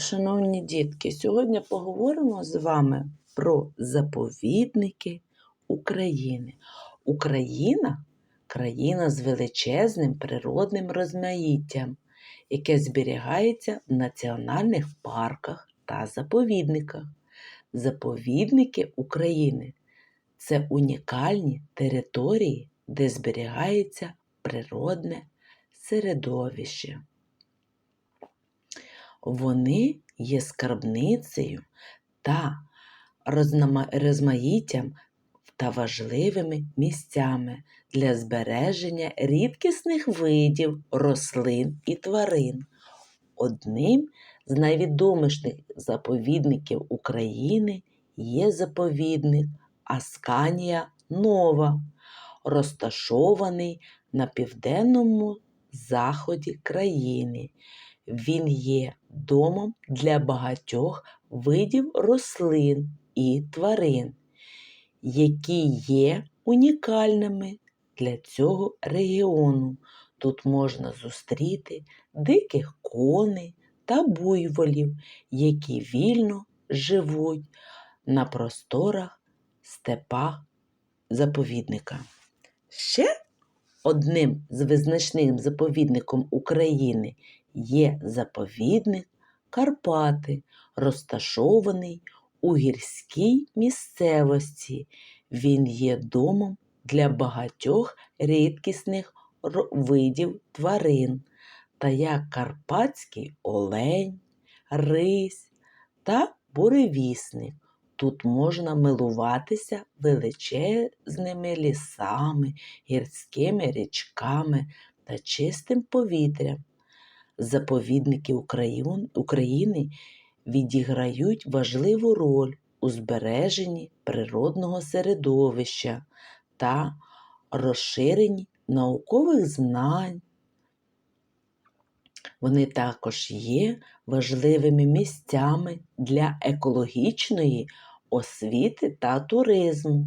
Шановні дітки, сьогодні поговоримо з вами про заповідники України. Україна країна з величезним природним розмаїттям, яке зберігається в національних парках та заповідниках. Заповідники України це унікальні території, де зберігається природне середовище. Вони є скарбницею та розмаїттям та важливими місцями для збереження рідкісних видів рослин і тварин. Одним з найвідоміших заповідників України є заповідник Асканія Нова, розташований на південному заході країни. Він є домом для багатьох видів рослин і тварин, які є унікальними для цього регіону. Тут можна зустріти диких коней та буйволів, які вільно живуть на просторах степах заповідника. Ще одним з визначним заповідником України є заповідник Карпати, розташований у гірській місцевості. Він є домом для багатьох рідкісних видів тварин, та як карпатський олень, рись та буревісник. Тут можна милуватися величезними лісами, гірськими річками та чистим повітрям. Заповідники України відіграють важливу роль у збереженні природного середовища та розширенні наукових знань. Вони також є важливими місцями для екологічної освіти та туризму.